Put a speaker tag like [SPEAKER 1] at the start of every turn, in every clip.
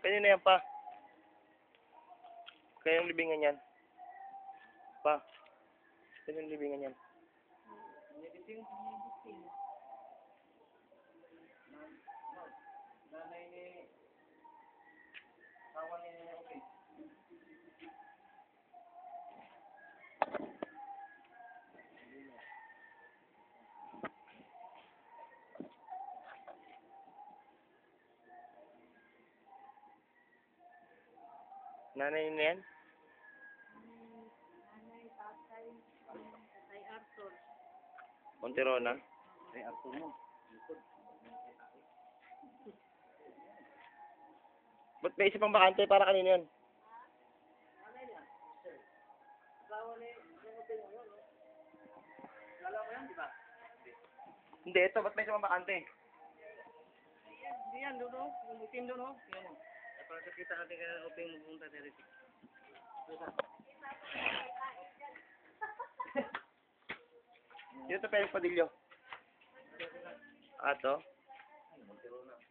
[SPEAKER 1] Kanina yan pa. Kaya yung libingan yan. Pa. Kaya yung libingan yan.
[SPEAKER 2] Editing. Nanay
[SPEAKER 1] Nanay na yan?
[SPEAKER 3] Nanay, tatay, tatay Arthur.
[SPEAKER 1] Monterona?
[SPEAKER 2] Ay, ako mo.
[SPEAKER 1] Ba't may isa pang bakante para kanina yun?
[SPEAKER 2] Nanay. Sir. Asawa mo yun, no? Lala mo yan, di ba?
[SPEAKER 1] Hindi, ito. Ba't may isa pang bakante?
[SPEAKER 2] Hindi yan, doon, no? Yung itim doon, no? Tingnan mo. Para nakita natin kaya open mo punta ni Ritik.
[SPEAKER 1] Dito to Felix Padillo. Ato?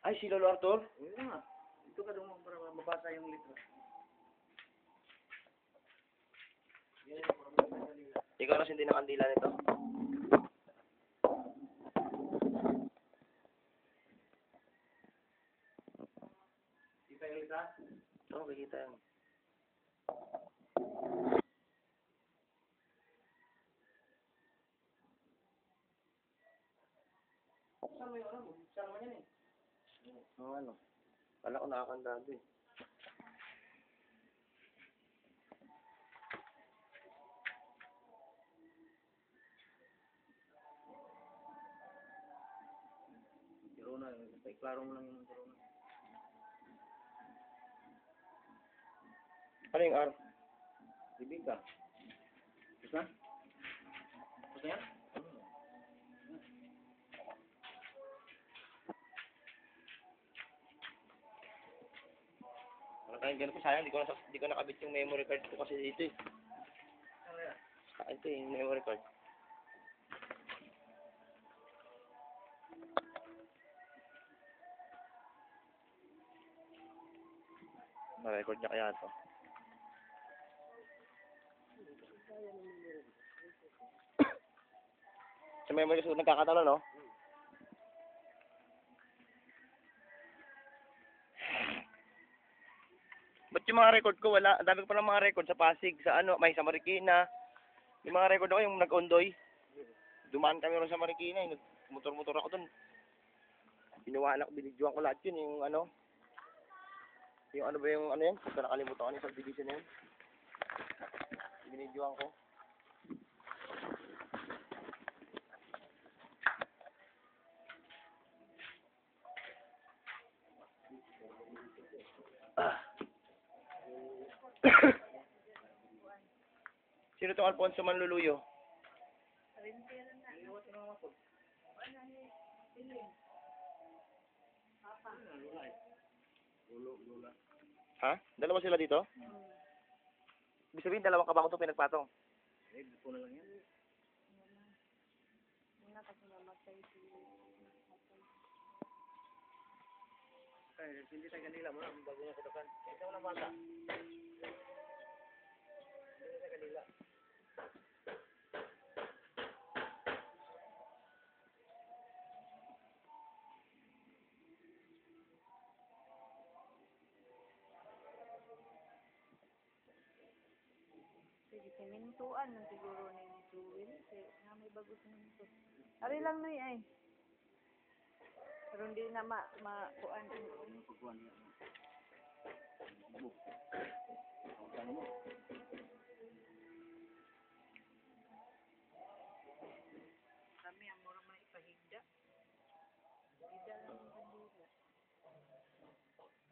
[SPEAKER 1] Ay, si Lolo Arthur?
[SPEAKER 2] Oo nga. Ito ka doon para mabasa yung litro.
[SPEAKER 1] Ikaw na sindi ng kandila nito.
[SPEAKER 2] Litra?
[SPEAKER 1] Oo, kikita yan.
[SPEAKER 2] Saan mo yung ano? Saan mo yan eh?
[SPEAKER 1] Oo, ano. Kala ko nakakandado eh.
[SPEAKER 2] Corona, iklaro mo lang yung corona.
[SPEAKER 1] Ano yung R?
[SPEAKER 2] Bibig ka. Gusto na? Gusto yan?
[SPEAKER 1] Wala tayong ganun po. Sayang, di ko, na, di ko nakabit yung memory card ko kasi dito eh.
[SPEAKER 2] Ano?
[SPEAKER 1] Ah, Ito yung memory card. Na-record niya kaya to. Sa memory card nagkakatalo, no? Ba't yung mga record ko wala? Ang dami ko palang mga record sa Pasig, sa ano, may sa Marikina. Yung mga record ako, yung nag-ondoy. Dumaan kami ron sa Marikina, yung motor-motor ako doon. Binuwala ko, binidyoan ko lahat yun, yung ano. Yung ano ba yung ano yan? Basta nakalimutan ko ano yung subdivision na yun. Binidyoan ko. Sino tong Alfonso Manluluyo? Ha? Dalawa sila dito? Ibig sabihin, dalawang kabako itong pinagpatong.
[SPEAKER 2] Eh, na lang yan. Ay, hindi tayo kanila mo na, bago na kudakan. Ito na bata.
[SPEAKER 3] Simintuan na siguro ni Jewel. Kaya nga may bago siminto. Ari lang na ay. Pero hindi na ma... ma kuan.
[SPEAKER 2] Ano pagkuhan niya? Ang mo.
[SPEAKER 3] Kami ang mura mga ipahigda. Higda lang ang kandila.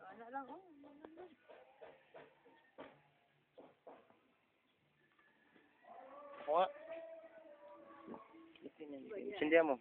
[SPEAKER 3] Ano lang, oh. ano lang.
[SPEAKER 1] Oo nga. Sindihan mo.